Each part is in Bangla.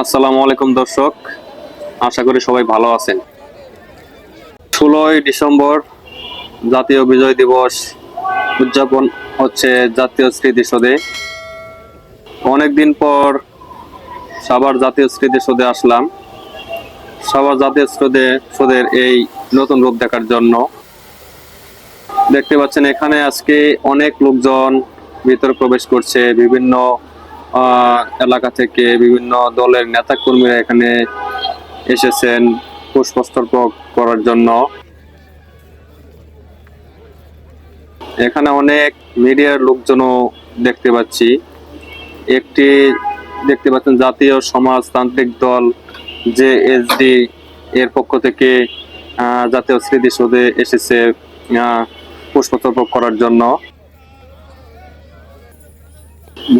আসসালামু আলাইকুম দর্শক। আশা করি সবাই ভালো আছেন। ষোলোই ডিসেম্বর জাতীয় বিজয় দিবস উদযাপন হচ্ছে জাতীয় স্মৃতিসৌধে অনেকদিন পর সাভার জাতীয় স্মৃতিসৌধে আসলাম। সাভার জাতীয় স্রোদে সৌধের এই নতুন রূপ দেখার জন্য। দেখতে পাচ্ছেন এখানে আজকে অনেক লোকজন ভিতরে প্রবেশ করছে, বিভিন্ন এলাকা থেকে বিভিন্ন দলের নেতা কর্মীরা এখানে এসেছেন পুষ্পস্তর্প করার জন্য। এখানে অনেক মিডিয়ার লোকজনও দেখতে পাচ্ছি। একটি দেখতে পাচ্ছেন জাতীয় সমাজতান্ত্রিক দল যে এসডি এর পক্ষ থেকে জাতীয় স্মৃতিসৌধে এসেছে পুষ্পস্তর্প করার জন্য।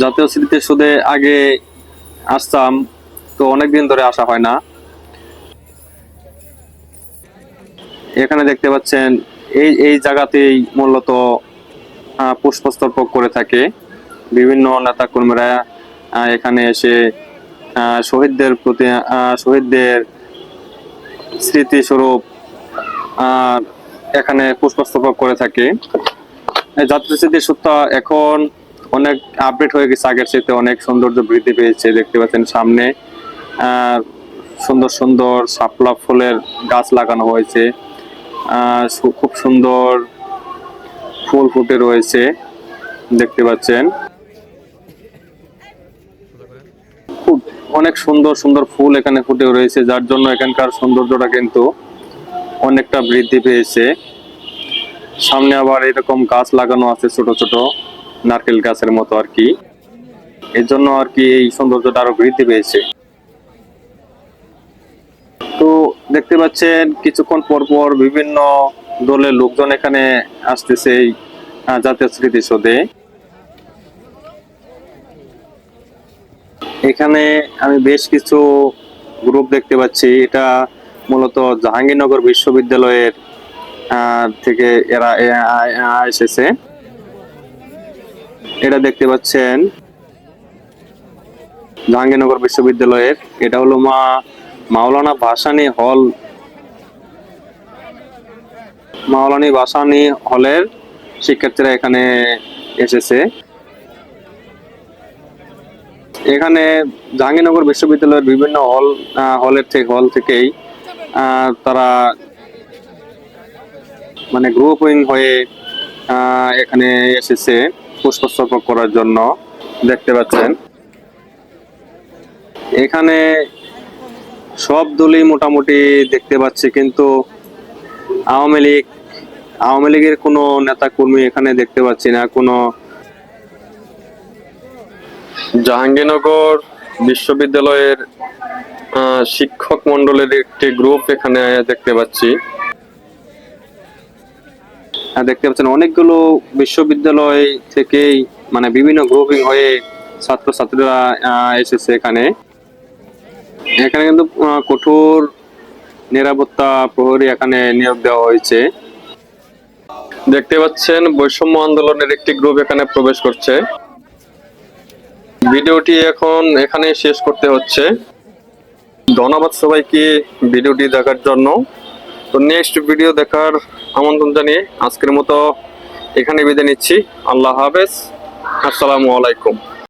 জাতীয় স্মৃতিসৌধে আগে আসতাম, তো অনেকদিন ধরে আসা হয় না। এখানে দেখতে পাচ্ছেন, এই এই জায়গাতেই মূলত পুষ্পস্তর্পক করে থাকে। বিভিন্ন নেতা কর্মীরা এখানে এসে শহীদদের প্রতি শহীদদের স্মৃতিস্বরূপ এখানে পুষ্পস্তবক করে থাকে। জাতীয় স্মৃতিসূত্র এখন অনেক আপডেট হয়ে গেছে আগের চাইতে, অনেক সৌন্দর্য বৃদ্ধি পেয়েছে, দেখতে পাচ্ছেন সামনে সুন্দর সুন্দর শাপলা ফুলের গাছ লাগানো হয়েছে খুব সুন্দর ফুল ফুটে রয়েছে, দেখতে পাচ্ছেন। খুব অনেক সুন্দর সুন্দর ফুল এখানে ফুটে রয়েছে, যার জন্য এখানকার সৌন্দর্যটা কিন্তু অনেকটা বৃদ্ধি পেয়েছে। সামনে আবার এরকম গাছ লাগানো আছে ছোট ছোট। নারকেল গাছের মতো আর কি। এর জন্য আর কি এই সৌন্দর্যটা আরও বৃদ্ধি পেয়েছে। তো দেখতে পাচ্ছেন, কিছুক্ষণ পর পর বিভিন্ন দলের লোকজন এখানে আসতেছে এই জাতীয় স্মৃতিসৌধে এখানে আমি বেশ কিছু গ্রুপ দেখতে পাচ্ছি। এটা মূলত জাহাঙ্গীরনগর বিশ্ববিদ্যালয়ের থেকে এরা এসেছে। এটা দেখতে পাচ্ছেন। জাহাঙ্গীরনগর বিশ্ববিদ্যালয়ের। এটা হলো মা মাওলানা ভাসানী হল। মাওলানি ভাসানি হলের শিক্ষার্থীরা এখানে এসেছে। এখানে জাহাঙ্গীরনগর বিশ্ববিদ্যালয়ের বিভিন্ন হল হলের থেকে হল থেকেই তারা মানে গ্রুপিং হয়ে এখানে এসেছে। পুষ্পস্তর্পক করার জন্য দেখতে পাচ্ছেন। এখানে সব দলই মোটামুটি দেখতে পাচ্ছি, কিন্তু আওয়ামী লীগ, আওয়ামী লীগের কোনো নেতা কর্মী এখানে দেখতে পাচ্ছি না। কোনো জাহাঙ্গীরনগর বিশ্ববিদ্যালয়ের শিক্ষক মন্ডলের একটি গ্রুপ এখানে দেখতে পাচ্ছি। দেখতে পাচ্ছেন, অনেকগুলো বিশ্ববিদ্যালয় থেকেই মানে বিভিন্ন গ্রুপিং হয়ে ছাত্রছাত্রীরা এসেছে এখানে। এখানে কিন্তু কঠোর নিরাপত্তা প্রহরী এখানে নিয়োগ দেওয়া হয়েছে। দেখতে পাচ্ছেন, বৈষম্য আন্দোলনের একটি গ্রুপ এখানে প্রবেশ করছে। ভিডিওটি এখন এখানে শেষ করতে হচ্ছে। ধন্যবাদ সবাইকে ভিডিওটি দেখার জন্য। তো নেক্সট ভিডিও দেখার আমন্ত্রণ জানিয়ে আজকের মতো এখানে বিদায় নিচ্ছি। আল্লাহ হাফেজ। আসসালামু আলাইকুম।